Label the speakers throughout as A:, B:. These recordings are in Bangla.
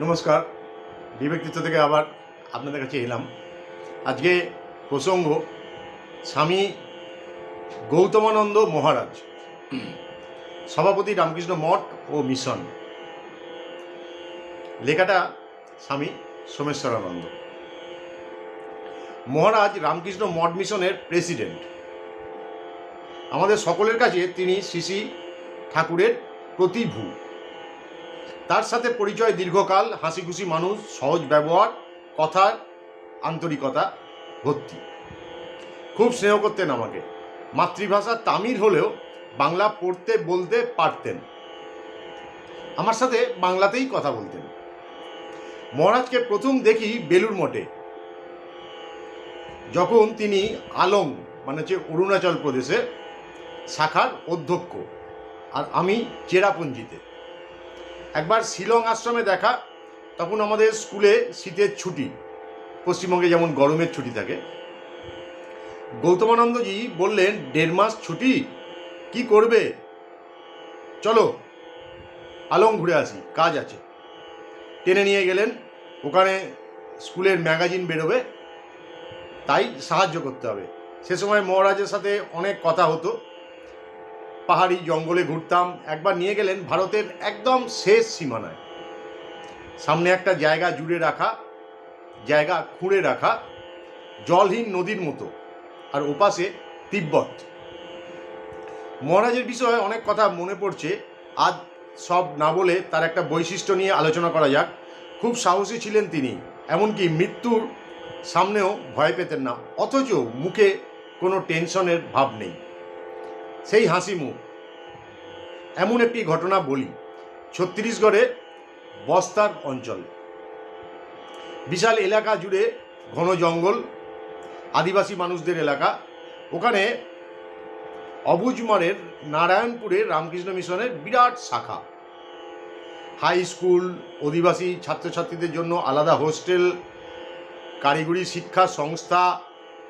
A: নমস্কার। বিবেকচিত্র থেকে আবার আপনাদের কাছে এলাম। আজকে প্রসঙ্গ, স্বামী গৌতমানন্দ মহারাজ, সভাপতি রামকৃষ্ণ মঠ ও মিশন। লেখাটা স্বামী সোমেশ্বরানন্দ। মহারাজ রামকৃষ্ণ মঠ মিশনের প্রেসিডেন্ট। আমাদের সকলের কাছে তিনি শ্রী ঠাকুরের প্রতিভূ। তার সাথে পরিচয় দীর্ঘকাল হাসি খুশি মানুষ, সহজ ব্যবহার কথার আন্তরিকতা ভর্তি খুব স্নেহ করতেন আমাকে। মাতৃভাষা তামিল হলেও বাংলা পড়তে, বলতে পারতেন। আমার সাথে বাংলাতেই কথা বলতেন। মহারাজকে প্রথম দেখি বেলুর মঠে। যখন তিনি আলং মানে হচ্ছে অরুণাচল প্রদেশে শাখার অধ্যক্ষ, আর আমি চেরাপুঞ্জিতে। একবার শিলং আশ্রমে দেখা, তখন আমাদের স্কুলে শীতের ছুটি। পশ্চিমবঙ্গে যেমন গরমের ছুটি থাকে। গৌতমানন্দজি বললেন, দেড় মাস ছুটি? কি করবে? চলো, আলং ঘুরে আসি, কাজ আছে। টেনে নিয়ে গেলেন। ওখানে স্কুলের ম্যাগাজিন বেরোবে, তাই সাহায্য করতে হবে। সে সময় মহারাজের সাথে অনেক কথা হতো। পাহাড়ি জঙ্গলে ঘুরতাম, একবার নিয়ে গেলেন ভারতের একদম শেষ সীমানায়। সামনে একটা জায়গা জুড়ে রাখা, জায়গা খুঁড়ে রাখা, জলহীন নদীর মতো, আর ওপাশে তিব্বত। মহারাজের বিষয়ে অনেক কথা মনে পড়ছে, আজ সব না বলে তার একটা বৈশিষ্ট্য নিয়ে আলোচনা করা যাক। খুব সাহসী ছিলেন তিনি, এমনকি মৃত্যুর সামনেও ভয় পেতেন না, অথচ মুখে কোনো টেনশনের ভাব নেই। সেই হাসি মুখ। এমন একটি ঘটনা বলি, ছত্তিশগড়ে বস্তার অঞ্চল। বিশাল এলাকা জুড়ে ঘন জঙ্গল, আদিবাসী মানুষদের এলাকা। ওখানে অবুজমারের নারায়ণপুরে রামকৃষ্ণ মিশনের বিরাট শাখা। হাই স্কুল, অধিবাসী ছাত্রছাত্রীদের জন্য আলাদা হোস্টেল, কারিগরি শিক্ষা সংস্থা,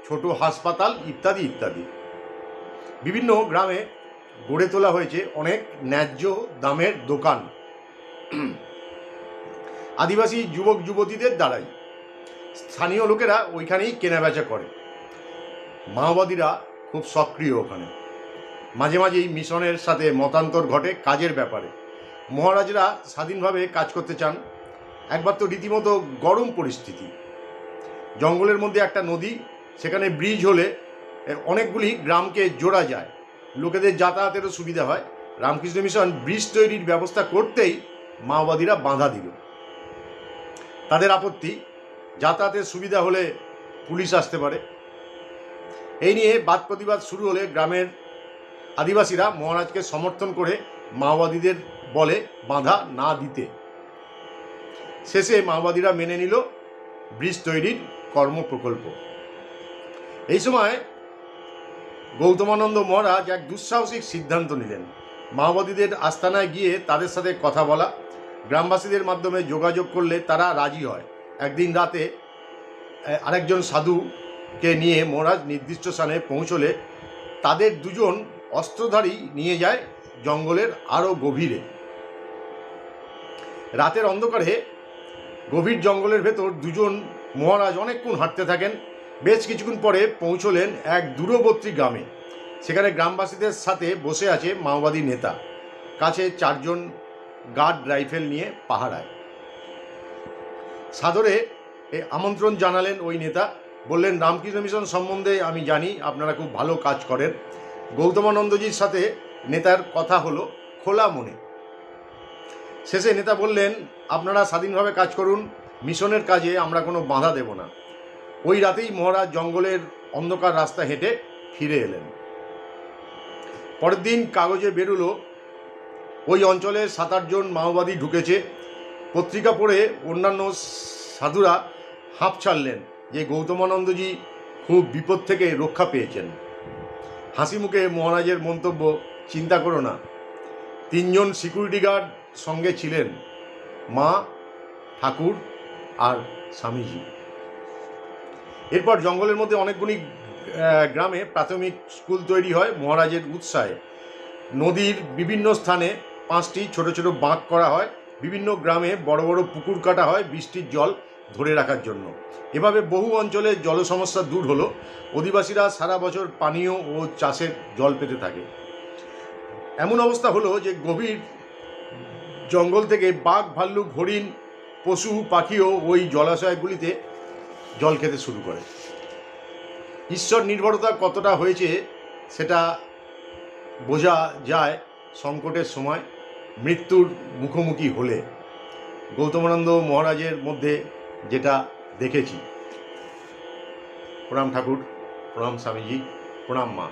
A: ছোট হাসপাতাল ইত্যাদি ইত্যাদি। বিভিন্ন গ্রামে গড়ে তোলা হয়েছে অনেক ন্যায্য দামের দোকান। আদিবাসী যুবক যুবতীদের দ্বারাই। স্থানীয় লোকেরা ওইখানেই কেনাবেচা করে। মাওবাদীরা খুব সক্রিয় ওখানে। মাঝে মাঝেই মিশনের সাথে মতান্তর ঘটে কাজের ব্যাপারে। মহারাজরা স্বাধীনভাবে কাজ করতে চান। একবার তো রীতিমতো গরম পরিস্থিতি। জঙ্গলের মধ্যে একটা নদী, সেখানে ব্রিজ হলে অনেকগুলি গ্রামকে জোড়া যায়। লোকেদের যাতায়াতেরও সুবিধা হয়। রামকৃষ্ণ মিশন ব্রিজ তৈরির ব্যবস্থা করতেই মাওবাদীরা বাধা দিল। তাদের আপত্তি, যাতায়াতের সুবিধা হলে পুলিশ আসতে পারে। এই নিয়ে বাদ প্রতিবাদ শুরু হলে গ্রামের আদিবাসীরা মহারাজকে সমর্থন করে মাওবাদীদের বলে বাধা না দিতে। শেষে মাওবাদীরা মেনে নিল ব্রিজ তৈরির কর্ম প্রকল্প এই সময় গৌতমানন্দ মহারাজ এক দুঃসাহসিক সিদ্ধান্ত নিলেন। মাওবাদীদের আস্তানায় গিয়ে তাদের সাথে কথা বলা, গ্রামবাসীদের মাধ্যমে যোগাযোগ করলে তারা রাজি হয়। একদিন রাতে আরেকজন সাধুকে নিয়ে মহারাজ নির্দিষ্ট স্থানে পৌঁছলে তাদের দুজন অস্ত্রধারী নিয়ে যায় জঙ্গলের আরও গভীরে। রাতের অন্ধকারে গভীর জঙ্গলের ভেতর দুজন মহারাজ অনেকক্ষণ হাঁটতে থাকেন। বেশ কিছুক্ষণ পরে পৌঁছলেন এক দূরবর্তী গ্রামে। সেখানে গ্রামবাসীদের সাথে বসে আছে মাওবাদী নেতা। কাছে চারজন গার্ড রাইফেল নিয়ে পাহারায়। সাদরে আমন্ত্রণ জানালেন ওই নেতা। বললেন, রামকৃষ্ণ মিশন সম্বন্ধে আমি জানি, আপনারা খুব ভালো কাজ করেন। গৌতমানন্দজির সাথে নেতার কথা হলো খোলা মনে। শেষে নেতা বললেন, আপনারা স্বাধীনভাবে কাজ করুন, মিশনের কাজে আমরা কোনো বাধা দেব না। ওই রাতেই মহারাজ জঙ্গলের অন্ধকার রাস্তা হেঁটে ফিরে এলেন। পরের দিন কাগজে বেরুলো, ওই অঞ্চলে সাত আটজন মাওবাদী ঢুকেছে। পত্রিকা পড়ে অন্যান্য সাধুরা হাঁপ ছাড়লেন যে গৌতমানন্দজি খুব বিপদ থেকে রক্ষা পেয়েছেন। হাসি মুখে মহারাজের মন্তব্য, চিন্তা করো না, তিনজন সিকিউরিটি গার্ড সঙ্গে ছিলেন মা, ঠাকুর আর স্বামীজি। এরপর জঙ্গলের মধ্যে অনেকগুলি গ্রামে প্রাথমিক স্কুল তৈরি হয় মহারাজের উৎসাহে। নদীর বিভিন্ন স্থানে পাঁচটি ছোট ছোট বাঁক করা হয়। বিভিন্ন গ্রামে বড় বড় পুকুর কাটা হয় বৃষ্টির জল ধরে রাখার জন্য। এভাবে বহু অঞ্চলে জল সমস্যা দূর হলো। অধিবাসীরা সারা বছর পানীয় ও চাষের জল পেতে থাকে। এমন অবস্থা হলো যে গভীর জঙ্গল থেকে বাঘ, ভাল্লুক, হরিণ, পশু পাখিও ওই জলাশয়গুলিতে জল খেতে শুরু করে। ঈশ্বর নির্ভরতা কতটা হয়েছে সেটা বোঝা যায় সংকটের সময়, মৃত্যুর মুখোমুখি হলে। গৌতমানন্দ মহারাজের মধ্যে যেটা দেখেছি। প্রণাম ঠাকুর, প্রণাম স্বামীজি, প্রণাম মা।